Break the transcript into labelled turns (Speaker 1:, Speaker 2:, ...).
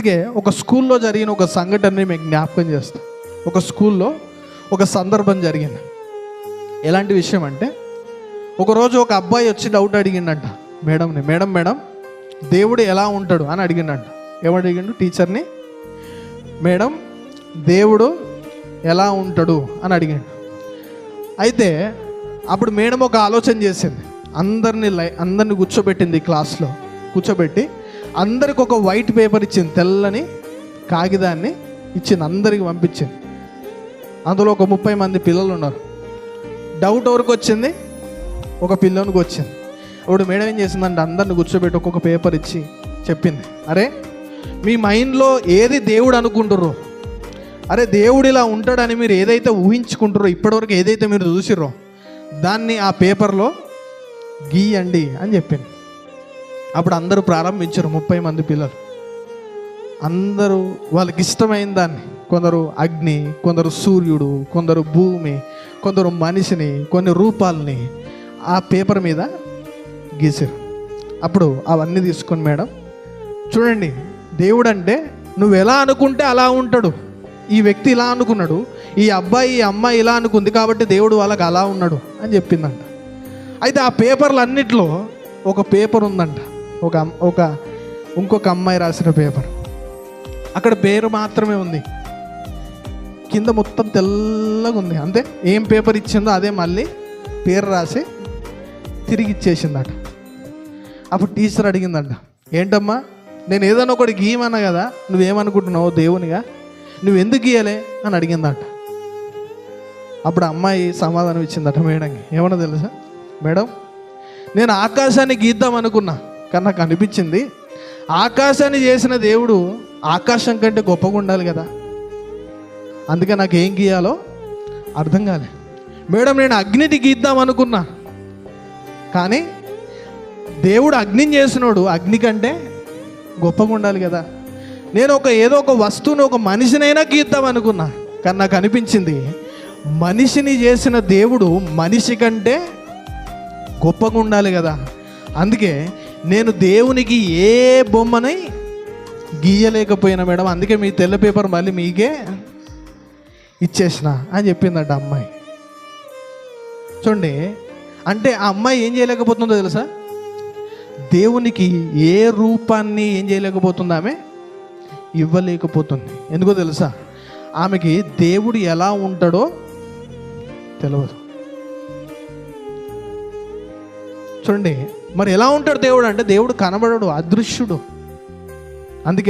Speaker 1: అందుకే ఒక స్కూల్లో జరిగిన ఒక సంఘటనని మీకు జ్ఞాపకం చేస్తాం. ఒక స్కూల్లో ఒక సందర్భం జరిగింది. ఎలాంటి విషయం అంటే ఒకరోజు ఒక అబ్బాయి వచ్చి డౌట్ అడిగిండంట. మేడంని మేడం మేడం దేవుడు ఎలా ఉంటాడు? అని అడిగిండంట. ఏమని అడిగిండు? టీచర్ని మేడం దేవుడు ఎలా ఉంటాడు? అని అడిగాడు. అయితే అప్పుడు మేడం ఒక ఆలోచన చేసింది. అందరిని లై అందరిని కూర్చోబెట్టింది క్లాస్లో కూర్చోబెట్టి అందరికి ఒక వైట్ పేపర్ ఇచ్చింది తెల్లని కాగితాన్ని ఇచ్చింది అందరికి పంపించింది. అందులో ఒక ముప్పై మంది పిల్లలు ఉన్నారు. డౌట్ ఎవరికి వచ్చింది? ఒక పిల్లోనికి వచ్చింది. ఇప్పుడు మేడం ఏం చేసిందంటే అందరిని కూర్చోబెట్టి ఒక్కొక్క పేపర్ ఇచ్చి చెప్పింది. అరే మీ మైండ్లో ఏది దేవుడు అనుకుంటుర్రో అరే దేవుడు ఇలా ఉంటాడని మీరు ఏదైతే ఊహించుకుంటారో ఇప్పటివరకు ఏదైతే మీరు చూసిర్రో దాన్ని ఆ పేపర్లో గీయండి అని చెప్పింది. అప్పుడు అందరూ ప్రారంభించారు ముప్పై మంది పిల్లలు. అందరూ వాళ్ళకి ఇష్టమైన దాన్ని. కొందరు అగ్ని కొందరు సూర్యుడు కొందరు భూమి కొందరు మనిషిని కొన్ని రూపాలని ఆ పేపర్ మీద గీసారు అప్పుడు అవన్నీ తీసుకొని మేడం చూడండి దేవుడు అంటే నువ్వు ఎలా అనుకుంటే అలా ఉంటాడు. ఈ వ్యక్తి ఇలా అనుకున్నాడు ఈ అబ్బాయి ఈ అమ్మాయి ఇలా అనుకుంది కాబట్టి దేవుడు వాళ్ళకి అలా ఉన్నాడు అని చెప్పిందంట. అయితే ఆ పేపర్లు అన్నిట్లో ఒక పేపర్ ఉందంట. ఒక ఒక ఇంకొక అమ్మాయి రాసిన పేపర్. అక్కడ పేరు మాత్రమే ఉంది. కింద మొత్తం తెల్లగా ఉంది. అంతే? ఏం పేపర్ ఇచ్చిందో అదే మళ్ళీ పేరు రాసి తిరిగి ఇచ్చేసిందట. అప్పుడు టీచర్ అడిగిందంట ఏంటమ్మా నేను ఏదైనా ఒకటి గీయమన్నా కదా నువ్వేమనుకుంటున్నావు దేవునిగా? నువ్వు ఎందుకు గీయలే? అని అడిగిందట. అప్పుడు అమ్మాయి సమాధానం ఇచ్చిందట మేడంకి. ఏమన్నా తెలుసా? మేడం నేను ఆకాశాన్ని గీద్దాం అనుకున్నా కానీ నాకు అనిపించింది ఆకాశాన్ని చేసిన దేవుడు ఆకాశం కంటే గొప్పగా ఉండాలి కదా? అందుకే నాకు ఏం గీయాలో అర్థం కాలే. మేడం నేను అగ్నిని గీద్దాం అనుకున్నా. కానీ దేవుడు అగ్నిని చేసినోడు అగ్ని కంటే గొప్పగా ఉండాలి కదా? నేను ఒక ఏదో ఒక వస్తువుని ఒక మనిషినైనా గీద్దాం అనుకున్నా. కానీ నాకు అనిపించింది మనిషిని చేసిన దేవుడు మనిషి కంటే గొప్పగా ఉండాలి కదా? అందుకే నేను దేవునికి ఏ బొమ్మని గీయలేకపోయినా మేడం అందుకే మీ తెల్ల పేపర్ మళ్ళీ మీకే ఇచ్చేసిన అని చెప్పిందంట అమ్మాయి. చూడండి అంటే ఆ అమ్మాయి ఏం చేయలేకపోతుందో తెలుసా? దేవునికి ఏ రూపాన్ని ఏం చేయలేకపోతుంది ఆమె? ఇవ్వలేకపోతుంది. ఎందుకో తెలుసా? ఆమెకి దేవుడు ఎలా ఉంటాడో తెలియదు చూడండి మరి ఎలా ఉంటాడు దేవుడు? అంటే దేవుడు కనబడడు అదృశ్యుడు. అందుకే